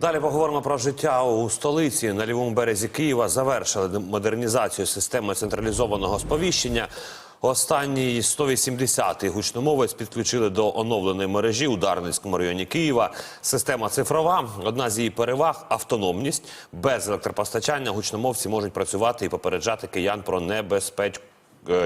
Далі поговоримо про життя у столиці на лівому березі Києва. Завершили модернізацію системи централізованого сповіщення. Останній 180-й гучномовець підключили до оновленої мережі у Дарницькому районі Києва. Система цифрова. Одна з її переваг автономність. Без електропостачання гучномовці можуть працювати і попереджати киян про небезпечну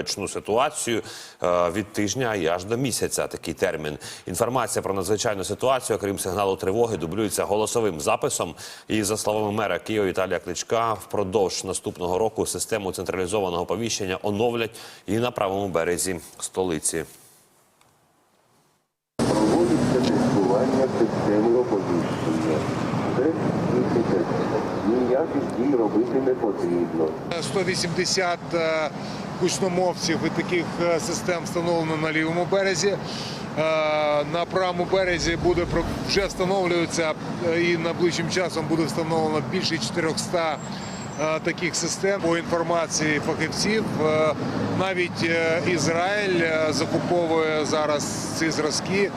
чну ситуацію е, від тижня і аж до місяця. Такий термін. Інформація про надзвичайну ситуацію, крім сигналу тривоги, дублюється голосовим записом. І за словами мера Києва Віталія Кличка, впродовж наступного року систему централізованого повіщення оновлять і на правому березі столиці. Проводиться тестування системи оповіщення. Ніяких дій робити не потрібно. 180 е, гучномовців і таких е, систем встановлено на лівому березі. Е, На правому березі буде вже встановлюється е, і найближчим часом буде встановлено більше 400 е, таких систем. По інформації фахівців, навіть Ізраїль закуповує зараз ці зразки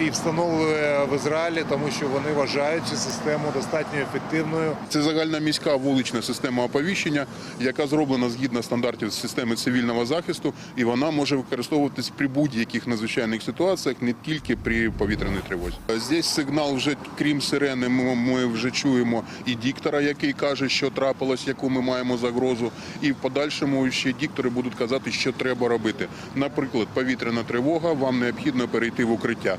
і встановлює в Ізраїлі, тому що вони вважають цю систему достатньо ефективною. Це загальна міська вулична система оповіщення, яка зроблена згідно стандартів системи цивільного захисту, і вона може використовуватись при будь-яких надзвичайних ситуаціях, не тільки при повітряній тривозі. Здесь сигнал вже крім сирени. Ми вже чуємо і диктора, який каже, що трапилось, яку ми маємо загрозу. І в подальшому ще диктори будуть казати, що треба робити. Наприклад, повітряна тривога, вам необхідно перейти в укриття.